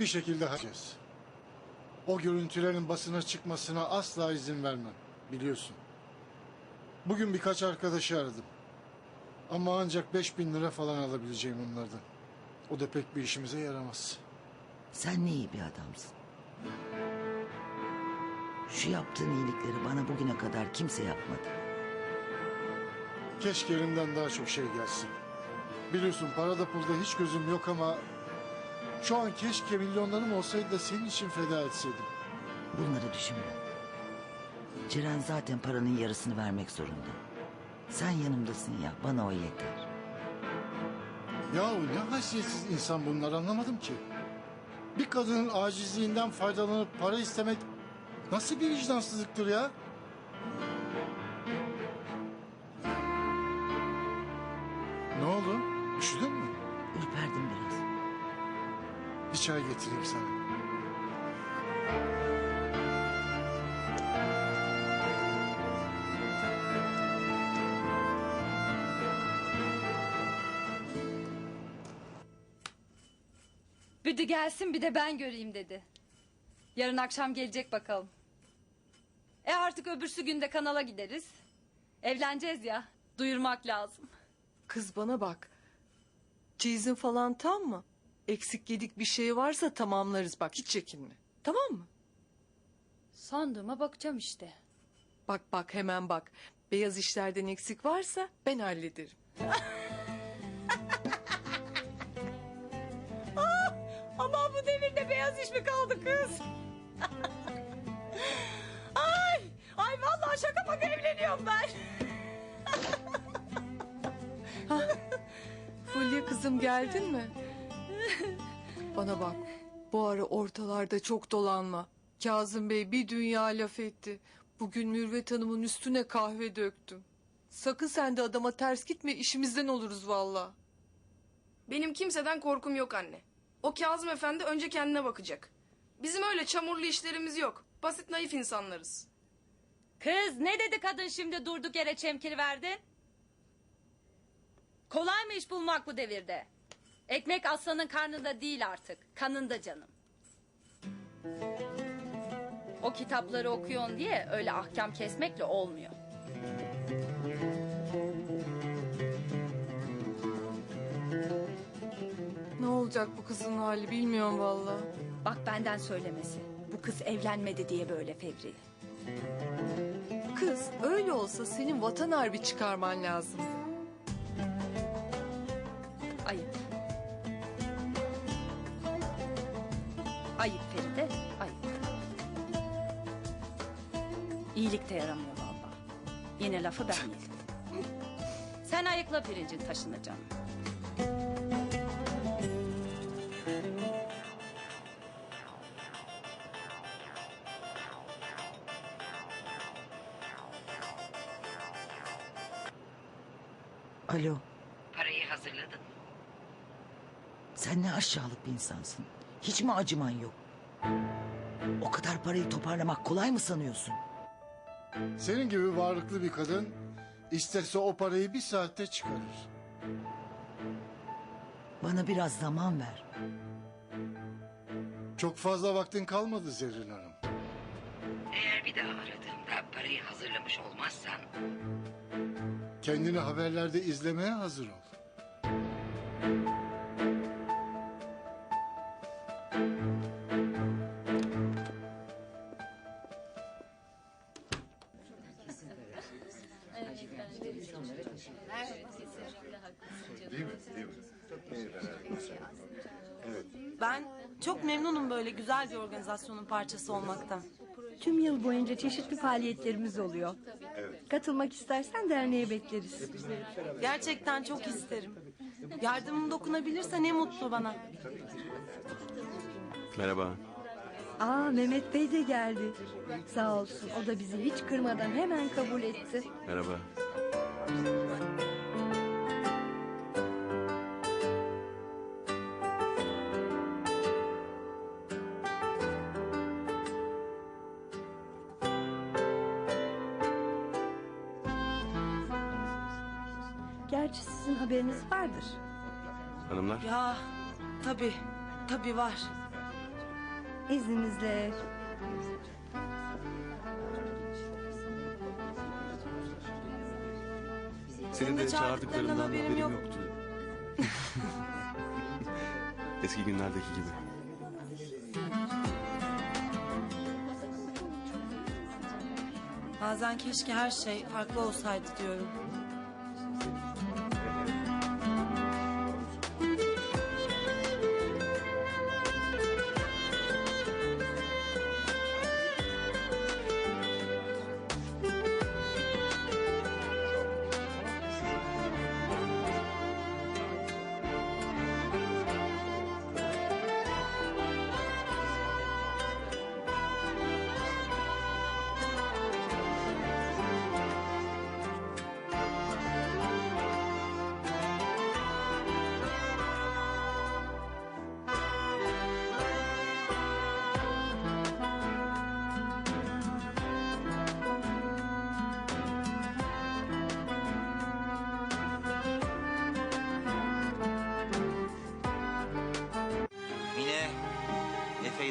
Bir şekilde halledeceğiz. O görüntülerin basına çıkmasına asla izin vermem. Biliyorsun. Bugün birkaç arkadaşı aradım. Ama ancak 5000 lira falan alabileceğim onlardan. O da pek bir işimize yaramaz. Sen ne iyi bir adamsın. Şu yaptığın iyilikleri bana bugüne kadar kimse yapmadı. Keşke elimden daha çok şey gelsin. Biliyorsun parada pulda hiç gözüm yok ama... Şu an keşke milyonlarım olsaydı da senin için feda etseydim. Bunları düşünme. Ceren zaten paranın yarısını vermek zorunda. Sen yanımdasın ya bana o yeter. Yahu ne haysiyetsiz insan bunlar anlamadım ki. Bir kadının acizliğinden faydalanıp para istemek nasıl bir vicdansızlıktır ya? Ne oldu? Üşüdün mü? Ürperdim biraz. Bir çay getireyim sana. Büdü gelsin bir de ben göreyim dedi. Yarın akşam gelecek bakalım. E artık öbürsü günde kanala gideriz. Evleneceğiz ya. Duyurmak lazım. Kız bana bak. Çeyizin falan tam mı? Eksik yedik bir şey varsa tamamlarız bak hiç çekinme. Tamam mı? Sandığıma bakacağım işte. Bak bak hemen bak. Beyaz işlerden eksik varsa ben hallederim. Aman bu devirde beyaz iş mi kaldı kız? ay, ay vallahi şaka maka evleniyorum ben. Fulya kızım geldin mi? Bana bak. Bu ara ortalarda çok dolanma. Kazım Bey bir dünya laf etti. Bugün Mürvet Hanım'ın üstüne kahve döktüm. Sakın sen de adama ters gitme işimizden oluruz valla. Benim kimseden korkum yok anne. O Kazım Efendi önce kendine bakacak. Bizim öyle çamurlu işlerimiz yok. Basit naif insanlarız. Kız ne dedi kadın şimdi durduk yere çemkir verdin? Kolay mı iş bulmak bu devirde? Ekmek aslanın karnında değil artık. Kanında canım. O kitapları okuyorsun diye öyle ahkam kesmekle olmuyor. Ne olacak bu kızın hali bilmiyorum valla. Bak benden söylemesi. Bu kız evlenmedi diye böyle fevri. Kız öyle olsa senin vatan harbi çıkarman lazım. Ayıp. Ayıp Feride, ayıp. İyilik de yaramıyor vallahi. Yine lafı ben yedim. Sen ayıkla pirincin taşını canım. Alo Parayı hazırladın mı? sen ne aşağılık bir insansın. Hiç mi acıman yok? O kadar parayı toparlamak kolay mı sanıyorsun? Senin gibi varlıklı bir kadın isterse o parayı bir saatte çıkarır. Bana biraz zaman ver. Çok fazla vaktin kalmadı Zerrin Hanım. Eğer bir daha aradığımda parayı hazırlamış olmazsan Kendini haberlerde izlemeye hazır ol. Ben çok memnunum böyle güzel bir organizasyonun parçası olmaktan. Tüm yıl boyunca çeşitli faaliyetlerimiz oluyor. Katılmak istersen derneğe bekleriz. Gerçekten çok isterim. Yardımım dokunabilirse ne mutlu bana. Merhaba. Aa Mehmet Bey de geldi. Sağ olsun o da bizi hiç kırmadan hemen kabul etti. Merhaba. Gerçi sizin haberiniz vardır. Hanımlar. Ya tabii tabii var. İzninizle. Seni de çağırdıklarından haberim yok. Eski günlerdeki gibi. Bazen keşke her şey farklı olsaydı diyorum.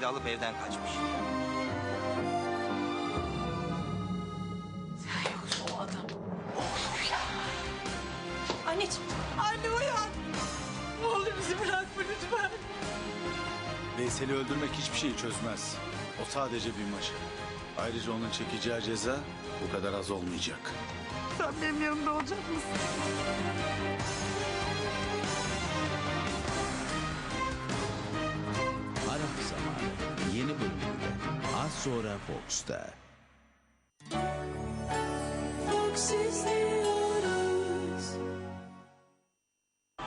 De alıp evden kaçmış. Anneciğim, anne uyan. Ne olur bizi bırakma lütfen. Veysel'i öldürmek hiçbir şeyi çözmez. O sadece bir maşa. Ayrıca onun çekeceği ceza bu kadar az olmayacak. Sen benim yanımda olacak mısın? Yeni bölümüyle az sonra Fox'ta.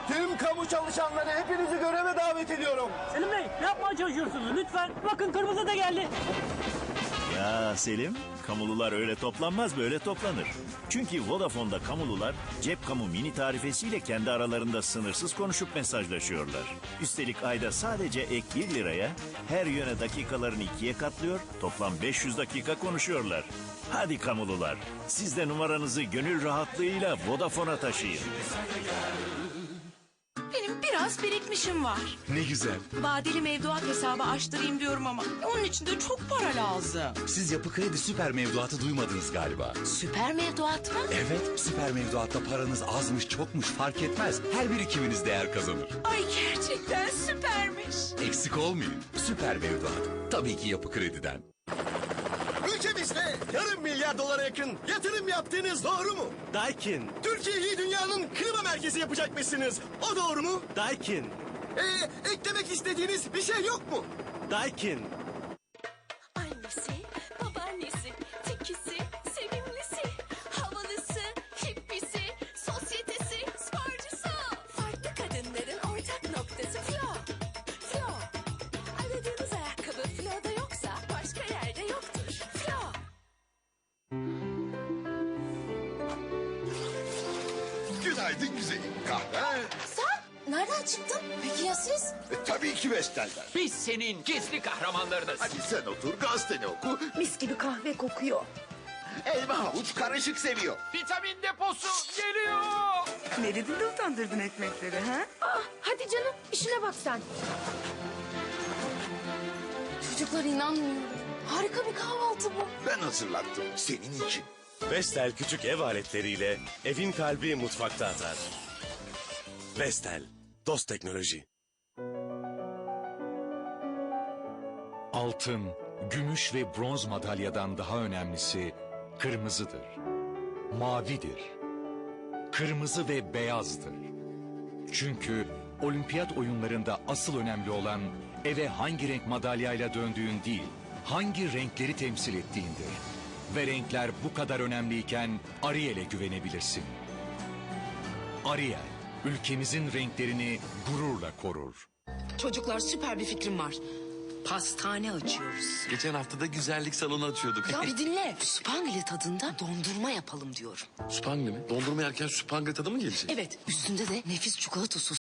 Tüm kamu çalışanları hepinizi göreve davet ediyorum. Selim Bey ne yapmaya çalışıyorsunuz lütfen? Bakın kırmızı da geldi. Ya Selim, kamulular öyle toplanmaz böyle toplanır. Çünkü Vodafone'da kamulular cep kamu mini tarifesiyle kendi aralarında sınırsız konuşup mesajlaşıyorlar. Üstelik ayda sadece ek 1 liraya her yöne dakikalarını ikiye katlıyor, toplam 500 dakika konuşuyorlar. Hadi kamulular, siz de numaranızı gönül rahatlığıyla Vodafone'a taşıyın. Biraz birikmişim var. Ne güzel. Vadeli mevduat hesabı açtırayım diyorum ama onun için de çok para lazım. Siz yapı kredi süper mevduatı duymadınız galiba. Süper mevduat mı? Evet süper mevduatta paranız azmış çokmuş fark etmez. Her birikiminiz değer kazanır. Ay gerçekten süpermiş. Eksik olmayın. Süper mevduat. Tabii ki yapı krediden. Milyar dolara yakın yatırım yaptığınız doğru mu? Daikin. Türkiye'yi dünyanın klima merkezi yapacakmışsınız. O doğru mu? Daikin. Ee, eklemek istediğiniz bir şey yok mu? Daikin. Çıktın? Peki ya siz? tabii ki Vestel'den. Biz senin gizli kahramanlarınız. Hadi sen otur gazeteni oku. Mis gibi kahve kokuyor. Elma havuç karışık seviyor. Vitamin deposu geliyor. Ne dedin de utandırdın ekmekleri ha? Ah, hadi canım işine bak sen. Çocuklar inanmıyorum. Harika bir kahvaltı bu. Ben hazırlattım senin için. Vestel küçük ev aletleriyle evin kalbi mutfakta atar. Vestel, dost teknoloji. Altın, gümüş ve bronz madalyadan daha önemlisi kırmızıdır. Mavidir. Kırmızı ve beyazdır. Çünkü olimpiyat oyunlarında asıl önemli olan eve hangi renk madalyayla döndüğün değil, hangi renkleri temsil ettiğindir. Ve renkler bu kadar önemliyken Ariel'e güvenebilirsin. Ariel, ülkemizin renklerini gururla korur. Çocuklar süper bir fikrim var. Pastane açıyoruz. Geçen hafta da güzellik salonu açıyorduk. Ya bir dinle. Spangle tadında dondurma yapalım diyorum. Süpangli mi? Dondurma yerken süpangli tadı mı gelecek? Evet üstünde de nefis çikolata sosu